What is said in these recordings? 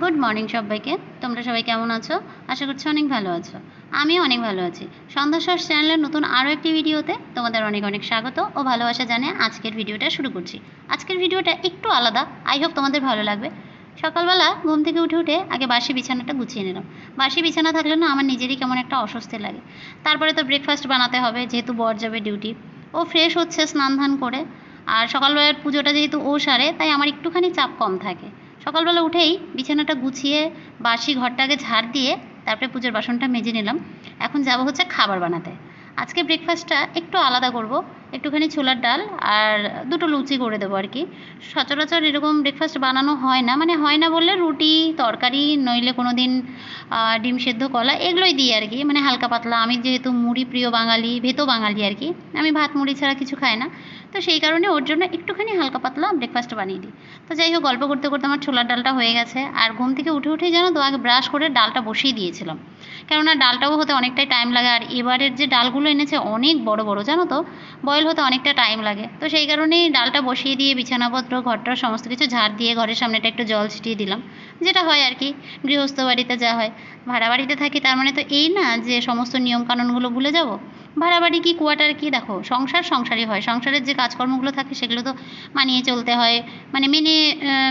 Good morning সবাইকে। তোমরা সবাই কেমন আছো? আশা করছি অনেক ভালো আছো। আমিও অনেক ভালো আছি। সন্ধ্যা সস চ্যানেলের নতুন আরও একটি ভিডিওতে তোমাদের অনেক অনেক স্বাগত ও ভালোবাসা জানিয়ে আজকের ভিডিওটা শুরু করছি। আজকের ভিডিওটা একটু আলাদা। আই হোপ তোমাদের ভালো লাগবে। সকালবেলা ঘুম থেকে উঠে উঠে আগে বাসি বিছানাটা গুছিয়ে নিলাম। বাসি বিছানা থাকলে না আমার নিজেরই কেমন একটা অস্বস্তি লাগে। তারপরে তো ব্রেকফাস্ট বানাতে হবে, যেহেতু বর যাবে ডিউটি ও ফ্রেশ হচ্ছে, স্নান ধান করে। আর সকালবেলার পুজোটা যেহেতু ও সারে, তাই আমার একটুখানি চাপ কম থাকে। সকালবেলা উঠেই বিছানাটা গুছিয়ে বাসি ঘরটাকে ঝাড় দিয়ে তারপরে পুজোর বাসনটা মেজে নিলাম। এখন যাব হচ্ছে খাবার বানাতে। আজকে ব্রেকফাস্টটা একটু আলাদা করব। একটুখানি ছোলার ডাল আর দুটো লুচি করে দেবো আর কি। সচরাচর এরকম ব্রেকফাস্ট বানানো হয় না মানে হয় না বললে রুটি, তরকারি, নইলে কোনো দিন ডিম সেদ্ধ কলা এগুলোই দিই আর কি। মানে হালকা পাতলা, আমি যেহেতু মুড়ি প্রিয় বাঙালি, ভেতো বাঙালি আর কি, আমি ভাত মুড়ি ছাড়া কিছু খাই না। তো সেই কারণে ওর জন্য একটুখানি হালকা পাতলা ব্রেকফাস্ট বানিয়ে দিই। তো যাই হোক, গল্প করতে করতে আমার ছোলার ডালটা হয়ে গেছে। আর ঘুম থেকে উঠে উঠেই জানো তো, আগে ব্রাশ করে ডালটা বসিয়ে দিয়েছিলাম। কেননা ডালটাও হতে অনেকটাই টাইম লাগে। আর এবারের যে ডালগুলো এনেছে, অনেক বড় বড়, জানো তো? বয়েল হতে অনেকটা টাইম লাগে। তো সেই কারণেই ডালটা বসিয়ে দিয়ে বিছানাপত্র, ঘরটার সমস্ত কিছু ঝাড় দিয়ে ঘরের সামনেটা একটু জল ছিটিয়ে দিলাম। যেটা হয় আর কি, গৃহস্থ বাড়িতে যা হয়। ভাড়া বাড়িতে থাকি, তার মানে তো এই না যে সমস্ত নিয়মকানুনগুলো ভুলে যাব। ভাড়া বাড়ি কি কোয়ার্টার কি, দেখো, সংসার সংসারই হয়। সংসারের যে কাজকর্মগুলো থাকে, সেগুলো তো মানিয়ে চলতে হয়। মানে মেনে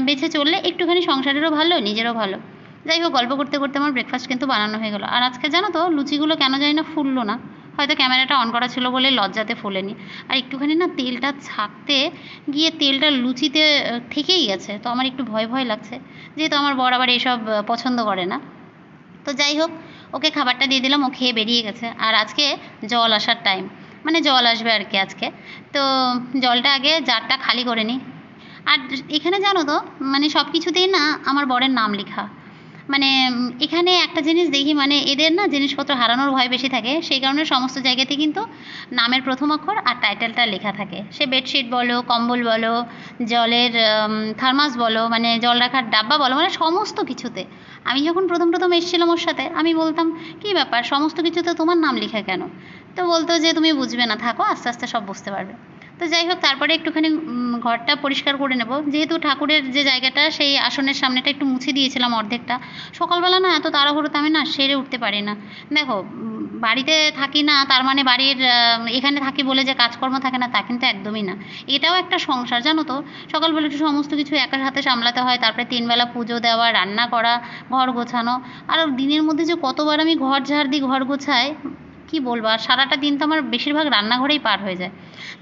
বেছে চললে একটুখানি সংসারেরও ভালো, নিজেরও ভালো। যাই হোক, গল্প করতে করতে আমার ব্রেকফাস্ট কিন্তু বানানো হয়ে গেলো। আর আজকে জানো তো, লুচিগুলো কেন জানি না ফুললো না। হয়তো ক্যামেরাটা অন করা ছিল বলে লজ্জাতে ফোলেনি। আর একটুখানি না তেলটা ছাকতে গিয়ে তেলটা লুচিতে থেকেই গেছে। তো আমার একটু ভয় ভয় লাগছে। যেহেতু আমার বর আবার এসব পছন্দ করে না। তো যাই হোক, ওকে খাবারটা দিয়ে দিলাম, ও খেয়ে বেরিয়ে গেছে। আর আজকে জল আসার টাইম মানে জল আসবে আর কি আজকে। তো জলটা আগে জারটা খালি করে নিই আর এখানে জানো তো মানে সব কিছুতেই না আমার বরের নাম লেখা। মানে এখানে একটা জিনিস দেখি মানে এদের না জিনিসপত্র হারানোর ভয় বেশি থাকে। সেই কারণে সমস্ত জায়গাতে কিন্তু নামের প্রথম অক্ষর আর টাইটেলটা লেখা থাকে। সে বেডশিট বলো, কম্বল বলো, জলের থার্মাস বলো মানে জল রাখার ডাব্বা বলো মানে সমস্ত কিছুতে। আমি যখন প্রথম প্রথম এসেছিলাম ওর সাথে, আমি বলতাম, কী ব্যাপার? সমস্ত কিছুতে তোমার নাম লেখা কেন? তো বলতো যে, তুমি বুঝবে না, থাকো, আস্তে আস্তে সব বুঝতে পারবে। তো যাই হোক, তারপরে একটুখানি ঘরটা পরিষ্কার করে নেব। যেহেতু ঠাকুরের যে জায়গাটা, সেই আসনের সামনেটা একটু মুছে দিয়েছিলাম অর্ধেকটা। সকালবেলা না এত তাড়াহুড়োতে আমি না সেরে উঠতে পারি না। দেখো বাড়িতে থাকি না, তার মানে বাড়ির এখানে থাকি বলে যে কাজকর্ম থাকে না, তা কিন্তু একদমই না। এটাও একটা সংসার, জানো তো? সকালবেলা একটু সমস্ত কিছু একার হাতে সামলাতে হয়, তারপরে তিনবেলা পুজো দেওয়া, রান্না করা, ঘর গোছানো। আর দিনের মধ্যে যে কতবার আমি ঘর ঝাড় দিই, ঘর গোছাই, কি বলব? আর সারাটা দিন তো আমার বেশিরভাগ রান্নাঘরেই পার হয়ে যায়।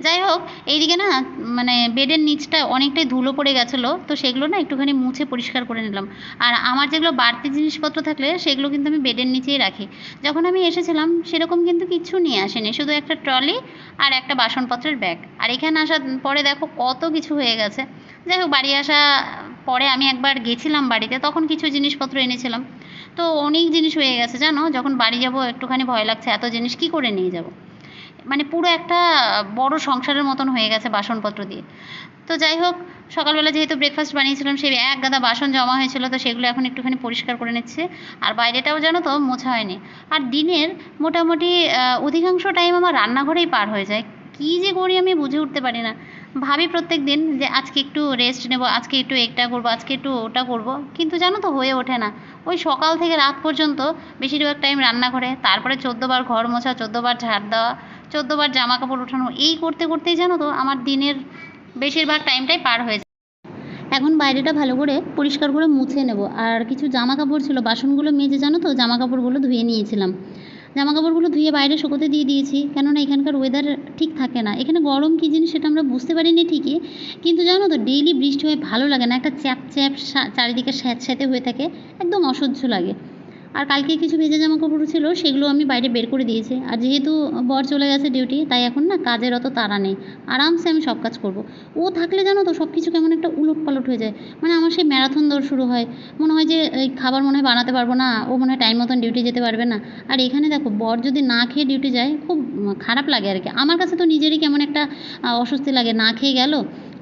যাই হোক, এইদিকে না মানে বেডের নিচটা অনেকটাই ধুলো পড়ে গেছিল, তো সেগুলো না একটুখানি মুছে পরিষ্কার করে নিলাম। আর আমার যেগুলো বাড়তি জিনিসপত্র থাকলে, সেগুলো কিন্তু আমি বেডের নিচেই রাখি। যখন আমি এসেছিলাম, সেরকম কিন্তু কিচ্ছু নিয়ে আসেনি, শুধু একটা ট্রলি আর একটা বাসনপত্রের ব্যাগ। আর এখানে আসার পরে দেখো কত কিছু হয়ে গেছে। যাই হোক, বাড়ি আসা পরে আমি একবার গেছিলাম বাড়িতে, তখন কিছু জিনিসপত্র এনেছিলাম। তো অনেক জিনিস হয়ে গেছে, জানো? যখন বাড়ি যাব, একটুখানি ভয় লাগছে, এত জিনিস কী করে নিয়ে যাব? মানে পুরো একটা বড় সংসারের মতন হয়ে গেছে বাসনপত্র দিয়ে। তো যাই হোক, সকালবেলা যেহেতু ব্রেকফাস্ট বানিয়েছিলাম, সেই এক গাদা বাসন জমা হয়েছিল, তো সেগুলো এখন একটুখানি পরিষ্কার করে নিচ্ছে। আর বাইরেটাও জানো তো মোছা হয়নি। আর দিনের মোটামুটি অধিকাংশ টাইম আমার রান্নাঘরেই পার হয়ে যায়। কী যে করি আমি বুঝে উঠতে পারি না। ভাবি প্রত্যেক দিন যে আজকে একটু রেস্ট নেব, আজকে একটু এটা করব, আজকে একটু ওটা করব। কিন্তু জানো তো হয়ে ওঠে না। ওই সকাল থেকে রাত পর্যন্ত বেশিরভাগ টাইম রান্নাঘরে, তারপরে চোদ্দোবার ঘর মোছা, চোদ্দোবার ঝাড় দেওয়া চোদ্দোবার জামা কাপড় ওঠানো, এই করতে করতেই জানো তো আমার দিনের বেশিরভাগ টাইমটাই পার হয়ে যায়। এখন বাইরেটা ভালো করে পরিষ্কার করে মুছে নেব। আর কিছু জামা কাপড় ছিল, বাসনগুলো মেজে জানো তো, জামা কাপড়গুলো ধুয়ে নিয়েছিলাম। জামা কাপড়গুলো ধুয়ে বাইরে শুকোতে দিয়ে দিয়েছি, কেননা এখানকার ওয়েদার ঠিক থাকে না। এখানে গরম কী জিনিস সেটা আমরা বুঝতে পারিনি ঠিকই, কিন্তু জানো তো ডেইলি বৃষ্টি হয়ে, ভালো লাগে না। একটা চ্যাপ চ্যাপ চারিদিকে স্যাঁতস্যাঁতে হয়ে থাকে, একদম অসহ্য লাগে। আর কালকে কিছু ভেজা জামা কাপড় ছিল, সেগুলো আমি বাইরে বের করে দিয়েছি। আর যেহেতু বর চলে গেছে ডিউটি তাই এখন না কাজের অত তাড়া নেই। আরামসে আমি সব কাজ করব। ও থাকলে জানো তো সব কিছু কেমন একটা উলট পালট হয়ে যায়। মানে আমার সেই ম্যারাথন দৌড় শুরু হয়। মনে হয় যে, এই খাবার মনে হয় বানাতে পারব না, ও মনে হয় টাইম মতন ডিউটি যেতে পারবে না। আর এখানে দেখো, বর যদি না খেয়ে ডিউটি যায়, খুব খারাপ লাগে আর কি। আমার কাছে তো নিজেরই কেমন একটা অস্বস্তি লাগে। না খেয়ে গেল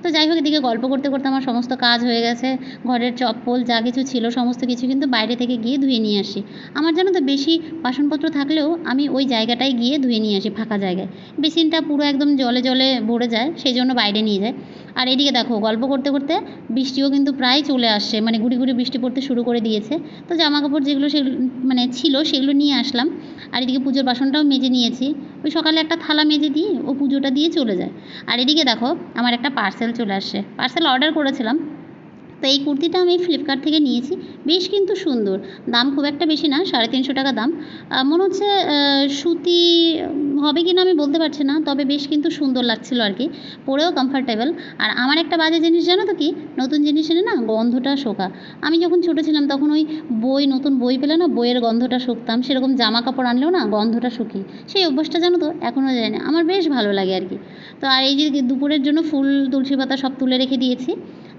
তো যাই হোক, এদিকে গল্প করতে করতে আমার সমস্ত কাজ হয়ে গেছে। ঘরের চপ্পল যা কিছু ছিল, সমস্ত কিছু কিন্তু বাইরে থেকে গিয়ে ধুয়ে নিয়ে আসি। আমার জানো তো, বেশি বাসনপত্র থাকলেও আমি ওই জায়গাটায় গিয়ে ধুয়ে নিয়ে আসি, ফাঁকা জায়গায়। বেসিনটা পুরো একদম জলে জলে ভরে যায় সেই জন্য বাইরে নিয়ে যায়। আর এদিকে দেখো, গল্প করতে করতে বৃষ্টিও কিন্তু প্রায় চলে আসছে মানে গুড়ি গুড়ি বৃষ্টি পড়তে শুরু করে দিয়েছে। তো জামা কাপড় যেগুলো সেগুলো মানে ছিল সেগুলো নিয়ে আসলাম। আর এদিকে পুজোর বাসনটাও মেজে নিয়েছি। ওই সকালে একটা থালা মেজে দিই ও পুজোটা দিয়ে চলে যায়। আর এদিকে দেখো, আমার একটা পার্সেল চলে আসছে। পার্সেল অর্ডার করেছিলাম। তো এই কুর্তিটা আমি ফ্লিপকার্ট থেকে নিয়েছি। বেশ কিন্তু সুন্দর। দাম খুব একটা বেশি না, সাড়ে তিনশো টাকা দাম। মনে হচ্ছে সুতি হবে কি না আমি বলতে পারছি না, তবে বেশ কিন্তু সুন্দর লাগছিল আর কি। পরেও কমফর্টেবল আর আমার একটা বাজে জিনিস জানো তো কি? নতুন জিনিস এনে না গন্ধটা শোকা। আমি যখন ছোটো ছিলাম তখন ওই বই, নতুন বই পেলে না বইয়ের গন্ধটা শুকতাম। সেরকম জামা কাপড় আনলেও না গন্ধটা শুকি। সেই অভ্যাসটা জানো তো এখনও যায় না। আমার বেশ ভালো লাগে আর কি। তো আর এই যে দুপুরের জন্য ফুল, তুলসী পাতা সব তুলে রেখে দিয়েছি।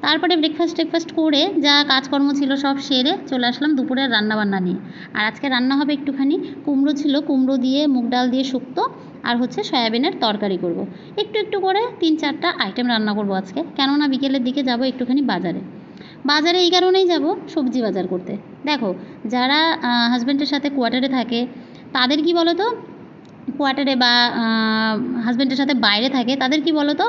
তারপরে ব্রেকফাস্ট টেকফাস্ট করে যা কাজকর্ম ছিল সব সেরে চলে আসলাম দুপুরের রান্নাবান্না নিয়ে। আর আজকে রান্না হবে একটুখানি, কুমড়ো ছিল, কুমড়ো দিয়ে, মুগ ডাল দিয়ে শুক্তো, আর হচ্ছে সয়াবিনের তরকারি করব। একটু একটু করে তিন চারটা আইটেম রান্না করব আজকে। কেননা বিকেলের দিকে যাব একটুখানি বাজারে। বাজারে এই কারণেই যাব সবজি বাজার করতে। দেখো, যারা হাজব্যান্ডের সাথে কোয়ার্টারে থাকে, তাদের কি বলো তো কোয়ার্টারে বা হাজব্যান্ডের সাথে বাইরে থাকে, তাদের কি বলো তো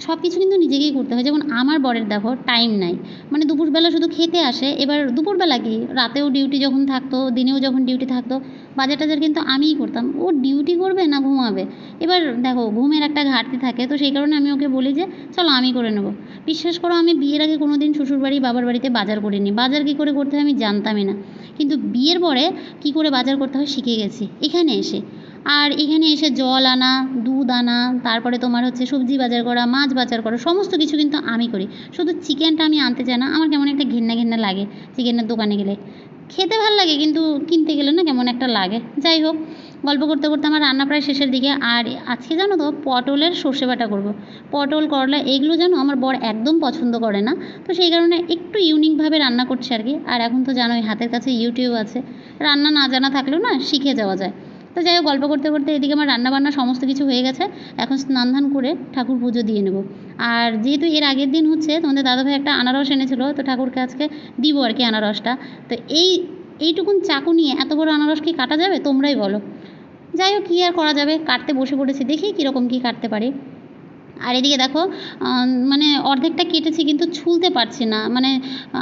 সব কিছু কিন্তু নিজেকেই করতে হয়। যেমন আমার বরের দেখো টাইম নাই। মানে দুপুরবেলা শুধু খেতে আসে, এবার দুপুরবেলা কি? রাতেও ডিউটি যখন থাকতো, দিনেও যখন ডিউটি থাকতো বাজার টাজার কিন্তু আমিই করতাম। ও ডিউটি করবে না ঘুমাবে? এবার দেখো, ঘুমের একটা ঘাটতি থাকে, তো সেই কারণে আমি ওকে বলি যে, চলো আমি করে নেব। বিশ্বাস করো, আমি বিয়ের আগে কোনো দিন শ্বশুরবাড়ি, বাবার বাড়িতে বাজার করিনি। বাজার কী করে করতে হয় আমি জানতামই না। কিন্তু বিয়ের পরে কী করে বাজার করতে হয়, শিখে গেছি। এখানে এসে আর এখানে এসে জল আনা, দুধ আনা, তারপরে তোমার হচ্ছে সবজি বাজার করা, মাছ বাজার করা, সমস্ত কিছু কিন্তু আমি করি। শুধু চিকেনটা আমি আনতে চাই না, আমার কেমন একটা ঘেন্না ঘেন্না লাগে চিকেনের দোকানে গেলে। খেতে ভালো লাগে কিন্তু কিনতে গেলে না কেমন একটা লাগে। যাই হোক, গল্প করতে করতে আমার রান্না প্রায় শেষের দিকে। আর আজকে জানো তো, পটলের সর্ষে বাটা করব। পটল, করলা এগুলো জানো আমার বর একদম পছন্দ করে না। তো সেই কারণে একটু ইউনিকভাবে রান্না করছে আর কি। আর এখন তো জানোই, হাতের কাছে ইউটিউব আছে। রান্না না জানা থাকলেও না শিখে যাওয়া যায়। তো যাই হোক, গল্প করতে করতে এদিকে আমার রান্নাবান্না সমস্ত কিছু হয়ে গেছে। এখন স্নান ধান করে ঠাকুর পুজো দিয়ে নেব। আর যেহেতু এর আগের দিন হচ্ছে, তোমাদের দাদাভাই একটা আনারস এনেছিল, তো ঠাকুরকে আজকে দিব আর কি আনারসটা। তো এই, এইটুকুন চাকু নিয়ে এত বড় আনারস কি কাটা যাবে? তোমরাই বলো। যাই হোক, কী আর করা যাবে? কাটতে বসে পড়েছি, দেখি কীরকম কী কাটতে পারি। আর এদিকে দেখো মানে অর্ধেকটা কেটেছি কিন্তু ছুলতে পারছি না। মানে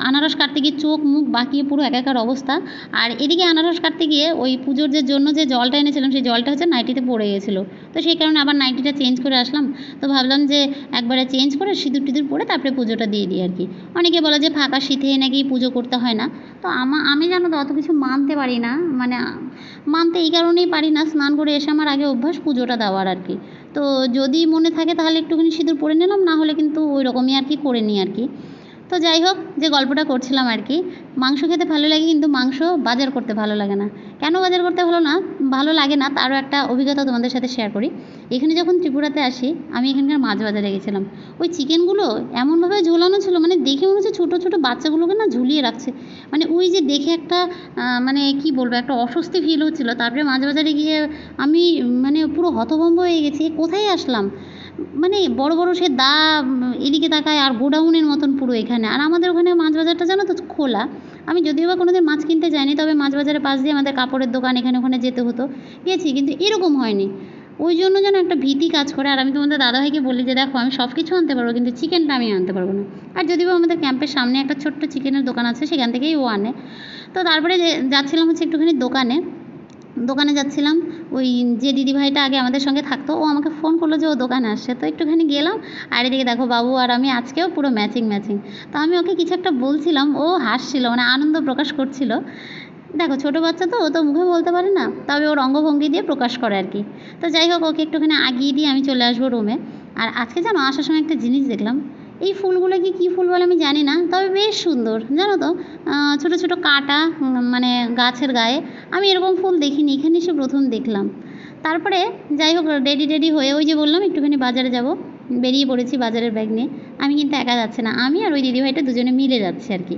আনারস কাটতে গিয়ে চোখ মুখ বাঁকিয়ে পুরো একাকার অবস্থা। আর এদিকে আনারস কাটতে গিয়ে ওই পুজোর যে জন্য যে জলটা এনেছিলাম, সেই জলটা হচ্ছে নাইটিতে পড়ে গেছিল। তো সেই কারণে আবার নাইটিটা চেঞ্জ করে আসলাম। তো ভাবলাম যে একবারে চেঞ্জ করে সিঁদুর টিঁদুর পরে তারপরে পুজোটা দিয়ে দিই আর কি। অনেকে বলে যে ফাঁকা শীতে নাকি পুজো করতে হয় না। তো আমা, আমি জানো তো অত কিছু মানতে পারি না। মানে মানতে এই কারণেই পারি না, স্নান করে এসে আমার আগে অভ্যাস পুজোটা দেওয়ার আর কি। তো যদি মনে থাকে তাহলে একটুখানি সিঁদুর পরে নিলাম, না হলে কিন্তু ওই রকমই আর কি করে নিই আর কি। তো যাই হোক, যে গল্পটা করছিলাম আর কি, মাংস খেতে ভালো লাগে কিন্তু মাংস বাজার করতে ভালো লাগে না। কেন বাজার করতে ভালো না? ভালো লাগে না, তারও একটা অভিজ্ঞতা তোমাদের সাথে শেয়ার করি। এখানে যখন ত্রিপুরাতে আসি, আমি এখানকার মাছ বাজারে গেছিলাম। ওই চিকেনগুলো এমনভাবে ঝোলানো ছিল মানে দেখে মনে হচ্ছে ছোটো ছোটো বাচ্চাগুলোকে না ঝুলিয়ে রাখছে। মানে ওই যে দেখে একটা মানে কি বলব, একটা অস্বস্তি ফিল হচ্ছিল। তারপরে মাছ বাজারে গিয়ে আমি মানে পুরো হতভম্ব হয়ে গেছি কোথায় আসলাম? মানে বড় বড় সে দা এদিকে তাকায় আর গোডাউনের মতন পুরো এখানে। আর আমাদের ওখানে মাছ বাজারটা জানো তো খোলা। আমি যদিও বা কোনোদিন মাছ কিনতে যাইনি, তবে মাছ বাজারের পাশ দিয়ে আমাদের কাপড়ের দোকান এখানে ওখানে যেতে হতো। গেছি, কিন্তু এরকম হয়নি। ওই জন্য যেন একটা ভীতি কাজ করে। আর আমি তোমাদের দাদাভাইকে বলি যে, দেখো, আমি সব কিছু আনতে পারব, কিন্তু চিকেনটা আমি আনতে পারব না। আর যদিও আমাদের ক্যাম্পের সামনে একটা ছোট্ট চিকেনের দোকান আছে, সেখান থেকেই ও আনে। তো তারপরে যাচ্ছিলাম হচ্ছে একটুখানি দোকানে। দোকানে যাচ্ছিলাম, ওই যে দিদিভাইটা আগে আমাদের সঙ্গে থাকতো, ও আমাকে ফোন করল যে ও দোকানে আসছে। তো একটুখানি গেলাম, আর এদিকে দেখো বাবু আর আমি আজকেও পুরো ম্যাচিং ম্যাচিং তো আমি ওকে কিছু একটা বলছিলাম, ও হাসছিল মানে আনন্দ প্রকাশ করছিল। দেখো ছোটো বাচ্চা তো, ও তো মুখে বলতে পারে না, তবে ওর অঙ্গভঙ্গি দিয়ে প্রকাশ করে আর কি। তো যাই হোক, ওকে একটুখানি আগিয়ে দিয়ে আমি চলে আসব রুমে আর আজকে জানো, আসার সময় একটা জিনিস দেখলাম এই ফুলগুলো কি, কী ফুল বলে আমি জানি না, তবে বেশ সুন্দর, জানো তো? ছোটো ছোটো কাঁটা মানে গাছের গায়ে। আমি এরকম ফুল দেখিনি, এখানে এসে প্রথম দেখলাম। তারপরে যাই হোক রেডি টেডি হয়ে ওই যে বললাম, একটুখানি বাজারে যাব। বেরিয়ে পড়েছি বাজারের ব্যাগ নিয়ে। আমি কিন্তু একা যাচ্ছে না, আমি আর ওই দিদিভাইটা দুজনে মিলে যাচ্ছি আর কি।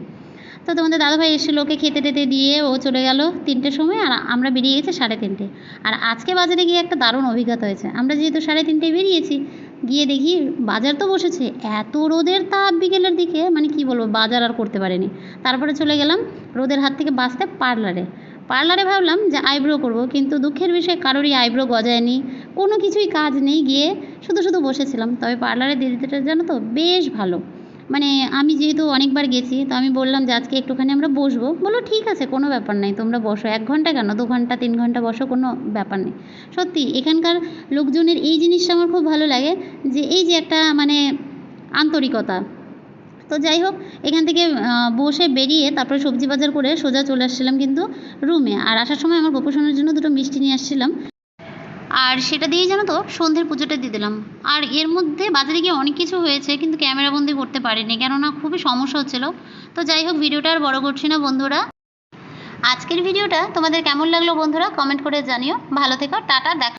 তো তোমাদের দাদাভাই এসেছিল ওকে খেতে টেতে দিয়ে, ও চলে গেল তিনটের সময়, আর আমরা বেরিয়ে গেছি সাড়ে তিনটে। আর আজকে বাজারে গিয়ে একটা দারুণ অভিজ্ঞতা হয়েছে। আমরা যেহেতু সাড়ে তিনটেয় বেরিয়েছি গিয়ে দেখি বাজার তো বসেছে। এত রোদের তাপ বিকেলের দিকে মানে কি বলব, বাজার আর করতে পারিনি। তারপরে চলে গেলাম রোদের হাত থেকে বাঁচতে পার্লারে। পার্লারে ভাবলাম যে আইব্রো করব, কিন্তু দুঃখের বিষয়ে কারোরই আইব্রো গজায়নি। কোনো কিছুই কাজ নেই, গিয়ে শুধু শুধু বসেছিলাম। তবে পার্লারের দিদিটা জানো তো, বেশ ভালো। মানে আমি যেহেতু অনেকবার গেছি, তো আমি বললাম যে আজকে একটুখানি আমরা বসবো। বলল, ঠিক আছে, কোনো ব্যাপার নেই, তোমরা বসো। এক ঘণ্টা কেন? দু ঘণ্টা, তিন ঘণ্টা বসো, কোনো ব্যাপার নেই। সত্যি, এখানকার লোকজনের এই জিনিসটা আমার খুব ভালো লাগে যে এই যে একটা মানে আন্তরিকতা। তো যাই হোক, এখান থেকে বসে বেরিয়ে তারপরে সবজি বাজার করে সোজা চলে আসছিলাম কিন্তু রুমে। আর আসার সময় আমার গোপোষণের জন্য দুটো মিষ্টি নিয়ে আসছিলাম। আর সেটা দিয়েই জানো তো, সন্ধ্যের পুজোটা দিয়ে দিলাম। আর এর মধ্যে বাজারে গিয়ে অনেক কিছু হয়েছে, কিন্তু ক্যামেরাবন্দি করতে পারিনি, কেননা খুবই সমস্যা হচ্ছিল। তো যাই হোক, ভিডিওটা আর বড় করছি না, বন্ধুরা। আজকের ভিডিওটা তোমাদের কেমন লাগল বন্ধুরা কমেন্ট করে জানিও। ভালো থেকো, টাটা, দেখা